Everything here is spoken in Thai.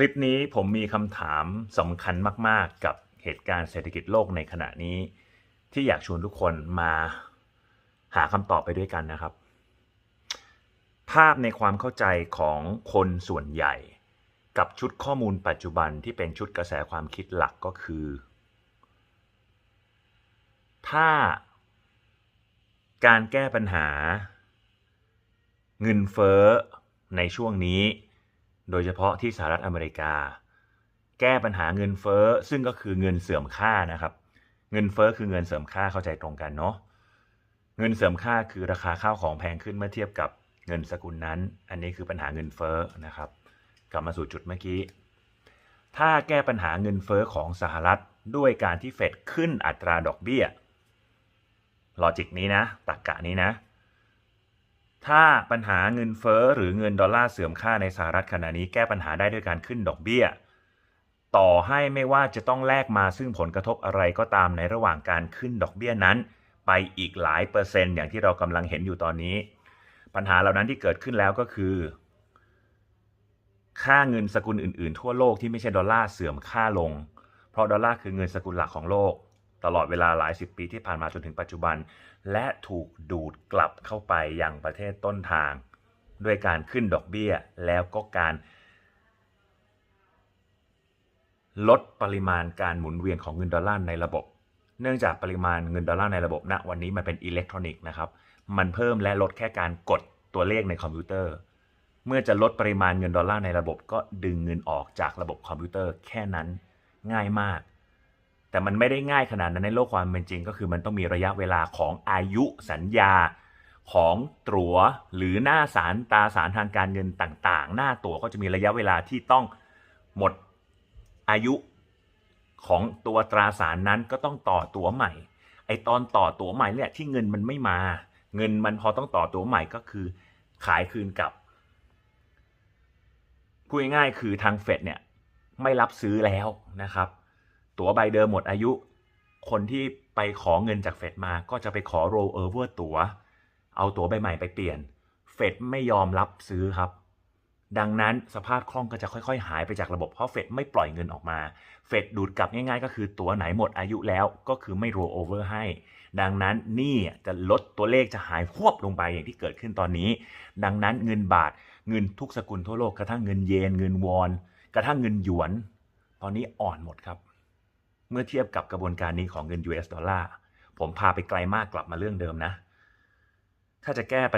คลิปนี้ผมมีคำถามสำคัญมาก ๆ กับเหตุการณ์เศรษฐกิจโลกในขณะนี้ ที่อยากชวนทุกคนมาหาคำตอบไปด้วยกันนะครับ ภาพในความเข้าใจของคนส่วนใหญ่ กับชุดข้อมูลปัจจุบันที่เป็นชุดกระแสความคิดหลักก็คือ ถ้าการแก้ปัญหา เงินเฟ้อในช่วงนี้ โดยเฉพาะที่สหรัฐอเมริกา แก้ปัญหาเงินเฟ้อซึ่งก็คือเงินเสื่อมค่านะครับ เงินเฟ้อคือเงินเสื่อมค่าเข้าใจตรงกันเนาะเงินเสื่อมค่าคือราคาข้าวของแพงขึ้นเมื่อเทียบกับเงินสกุลนั้น อันนี้คือปัญหาเงินเฟ้อนะครับ กลับมาสู่จุดเมื่อกี้ ถ้าแก้ปัญหาเงินเฟ้อของสหรัฐด้วยการที่เฟดขึ้นอัตราดอกเบี้ยลอจิกนี้นะตรกกะนี้นะ ถ้าปัญหาเงินเฟ้อหรือเงินดอลลาร์เสื่อมค่าในสหรัฐขณะนี้แก้ปัญหาได้ด้วยการขึ้นดอกเบี้ย ต่อให้ไม่ว่าจะต้องแลกมาซึ่งผลกระทบอะไรก็ตามในระหว่างการขึ้นดอกเบี้ยนั้น ไปอีกหลายเปอร์เซ็นต์อย่างที่เรากำลังเห็นอยู่ตอนนี้ ปัญหาเหล่านั้นที่เกิดขึ้นแล้วก็คือ ค่าเงินสกุลอื่น ๆ ทั่วโลกที่ไม่ใช่ดอลลาร์เสื่อมค่าลง เพราะดอลลาร์คือเงินสกุลหลักของโลก ตลอดเวลาหลายสิบปีที่ผ่านมาจนถึงปัจจุบัน และถูกดูดกลับเข้าไปยังประเทศต้นทาง ด้วยการขึ้นดอกเบี้ย แล้วก็การ ลดปริมาณการหมุนเวียนของเงินดอลลาร์ในระบบ เนื่องจากปริมาณเงินดอลลาร์ในระบบณวันนี้มันเป็นอิเล็กทรอนิกส์นะครับมันเพิ่มและลดแค่การกดตัวเลขในคอมพิวเตอร์ เมื่อจะลดปริมาณเงินดอลลาร์ในระบบก็ดึงเงินออกจากระบบคอมพิวเตอร์แค่นั้นง่ายมาก แต่มันไม่ได้ง่ายขนาดนั้นในโลกความเป็นจริง ก็คือมันต้องมีระยะเวลาของอายุสัญญาของตั๋วหรือหน้าสารตาสารทางการเงินต่างๆ หน้าตั๋วก็จะมีระยะเวลาที่ต้องหมดอายุของตัวตราสารนั้นก็ต้องต่อตั๋วใหม่ ไอตอนต่อตั๋วใหม่เนี่ยที่เงินมันไม่มา เงินมันพอต้องต่อตั๋วใหม่ก็คือขายคืนกับพูดง่ายๆคือทางเฟดเนี่ยไม่รับซื้อแล้วนะครับ ตั๋วใบเดิมหมดอายุ คนที่ไปขอเงินจากเฟดมาก็จะไปขอโรเออร์เวอร์ตั๋ว เอาตั๋วใบใหม่ไปเปลี่ยน เฟดไม่ยอมรับซื้อครับ ดังนั้นสภาพคล่องก็จะค่อย ๆ หายไปจากระบบเพราะเฟดไม่ปล่อยเงินออกมา เฟดดูดกลับง่ายๆ ก็คือตั๋วไหนหมดอายุแล้วก็คือไม่โรลโอร์เวอร์ให้ ดังนั้นนี่จะลดตัวเลขจะหายควบลงไปอย่างที่เกิดขึ้นตอนนี้ ดังนั้นเงินบาทเงินทุกสกุลทั่วโลกกระทั่งเงินเยนเงินวอน กระทั่งเงินหยวน ตอนนี้อ่อนหมดครับ เมื่อเทียบกับกระบวนการนี้ของเงิน US ดอลลาร์ผมพาไปไกลมากกลับมาเรื่องเดิมนะ ถ้าจะแก้ปัญ